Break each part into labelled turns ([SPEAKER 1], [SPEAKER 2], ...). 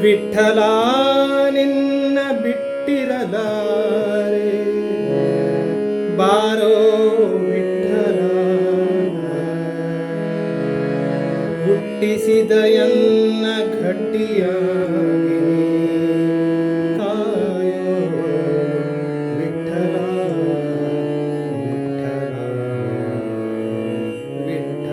[SPEAKER 1] ವಿಠಲ ನಿನ್ನ ಬಿಟ್ಟಿರಲಾರೆ ಬಾರೋ ವಿಠಲ ಹುಟ್ಟಿಸಿದ ಎನ್ನ ಘಟ್ಟಿಯಾಗಿ ಕಾಯೋ ವಿಠಲ ವಿಠಲ ವಿಠಲ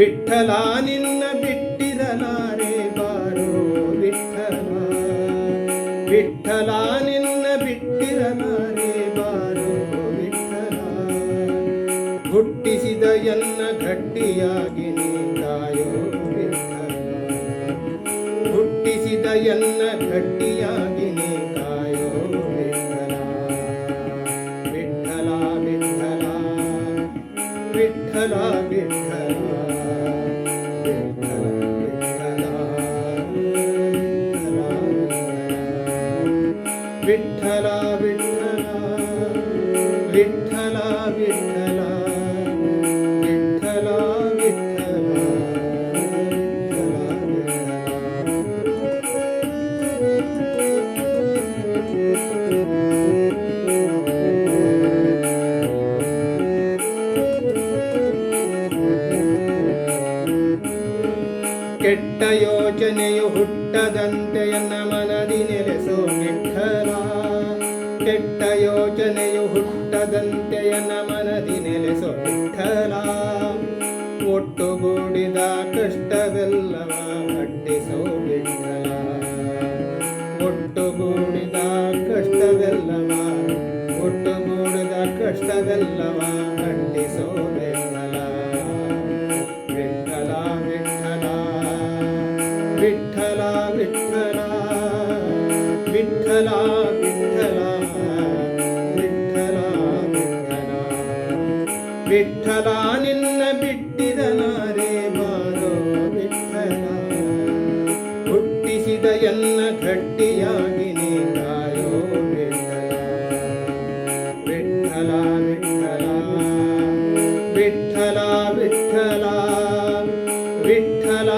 [SPEAKER 1] ವಿಠಲ ನಿನ್ನ ಬಿಟ್ಟಿರಲಾರೆ ಬಾರೋ ವಿಠಲ ವಿಠಲ ನಿನ್ನ ಬಿಟ್ಟಿರಲಾರೆ ಬಾರೋ ವಿಠಲ ಹುಟ್ಟಿಸಿದ ಎನ್ನ ಗಟ್ಟಿಯಾಗಿ ನಿಂತಾಯೋ ವಿಠಲ ಹುಟ್ಟಿಸಿದ ಎನ್ನ ಗಟ್ಟಿಯಾಗಿ ನಿಂತಾಯೋ ವಿಠಲ ವಿಠಲ ವಿಠಲ ವಿಠಲ ವಿಠಲ ವಿಠಲ ವಿಠಲ ವಿಠಲ ವಿಠಲ ವಿಠಲ ವಿಠಲ. ಕೆಟ್ಟ ಯೋಚನೆಯು ಹುಟ್ಟದಂತೆ ಎನ್ನ ಕೆಟ್ಟ ಯೋಚನೆಯು ಹುಟ್ಟದಂತೆಯ ನಮನದಿ ನೆಲೆಸೊಟ್ಟಲ ಒಟ್ಟುಗೂಡಿದ ಕಷ್ಟವೆಲ್ಲವ ಅಟ್ಟಿಸೋ ಬಿಟ್ಟಲ ಒಟ್ಟುಗೂಡಿದ ಕಷ್ಟವೆಲ್ಲವ ಒಟ್ಟುಗೂಡಿದ ಕಷ್ಟವೆಲ್ಲವ ಅಟ್ಟಿಸೋ ಬೆನ್ನಲ ವಿಠಲ ವಿಠಲ ವಿಠಲ ವಿಠಲ ವಿಠಲ. ವಿಠಲ ನಿನ್ನ ಬಿಟ್ಟಿರಲಾರೆ ಬಾರೋ ವಿಠಲ ಹುಟ್ಟಿಸಿದ ಎನ್ನ ಗಟ್ಟಿಯಾಗಿ ನೀ ಕಾಯೋ ವಿಠಲ ವಿಠಲ ವಿಠಲ ವಿಠಲ ವಿಠಲ ವಿಠಲ ವಿಠಲ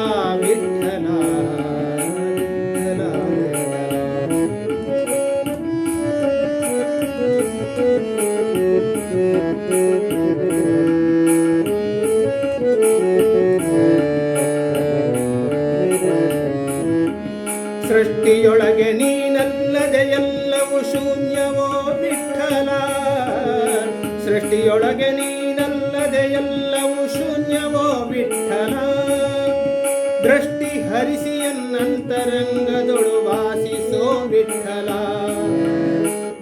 [SPEAKER 1] ಸೃಷ್ಟಿಯೊಳಗೆ ನೀನಲ್ಲದೆ ಎಲ್ಲವೂ ಶೂನ್ಯವೋ ವಿಠಲ. ಸೃಷ್ಟಿಯೊಳಗೆ ನೀನಲ್ಲದೆ ಎಲ್ಲವೂ ಶೂನ್ಯವೋ ವಿಠಲ. ದೃಷ್ಟಿ ಹರಿಸಿ ಎನ್ನಂತರಂಗದೊಳು ವಾಸಿಸೋ ವಿಠಲ.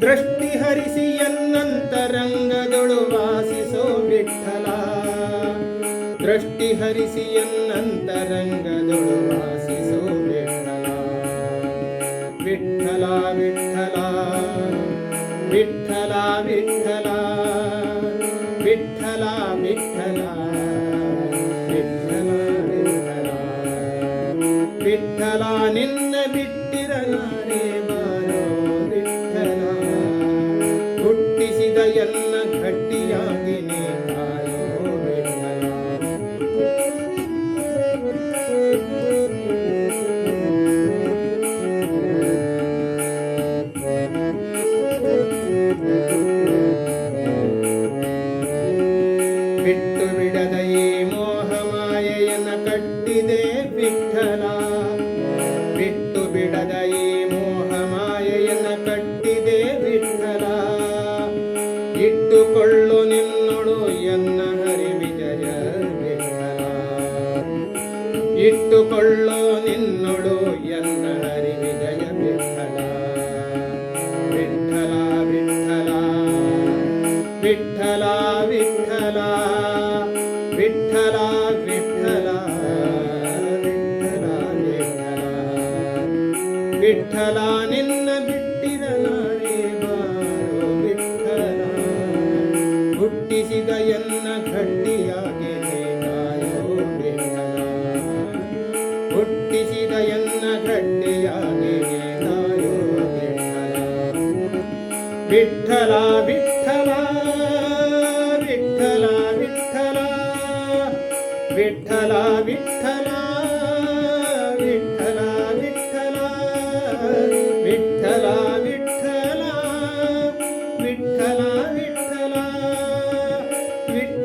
[SPEAKER 1] ದೃಷ್ಟಿ ಹರಿಸಿಯನ್ನಂತರಂಗದೊಳು ವಾಸಿಸೋ ವಿಠಲ. ದೃಷ್ಟಿ ಹರಿಸಿ ಎನ್ನಂತರಂಗದೊಳು விட்டலா விட்டலா விட்டலா விட்டலா விட்டலா விட்டலா. நின்ன ಬಿಟ್ಟಿರಲಾರೆ ಬಾರೋ ವಿಠಲ ಹುಟ್ಟಿಸಿದ ಎಲ್ಲ ಗಟ್ಟಿಯಾಗಿ ಕಟ್ಟಿದೆ ವಿಠಲ ಬಿಟ್ಟು ಬಿಡದ ಈ ಮೋಹ ಮಾಯೆಯನ್ನ ಕಟ್ಟಿದೆ ವಿಠಲ ಇಟ್ಟುಕೊಳ್ಳು ನಿನ್ನೊಳು ಎನ್ನ ಹರಿ ವಿಜಯ ವಿಠಲ ಇಟ್ಟುಕೊಳ್ಳು ನಿನ್ನೊಳು ವಿಠಲ, ನಿನ್ನ ಬಿಟ್ಟಿರಲಾರೆ ಬಾರೋ ವಿಠಲ. ಹುಟ್ಟಿಸಿದ ಎನ್ನ ಗಟ್ಟಿಯಾಗೆ ನಾಯೋ ವಿಠಲ. ಹುಟ್ಟಿಸಿದ ಎನ್ನ ಗಟ್ಟಿಯಾಗೆ ನಾಯೋ ವಿಠಲ. ವಿಠಲ ವಿಠಲ ವಿಠಲ ವಿಠಲ. ವಿಠಲ ವಿಠಲ.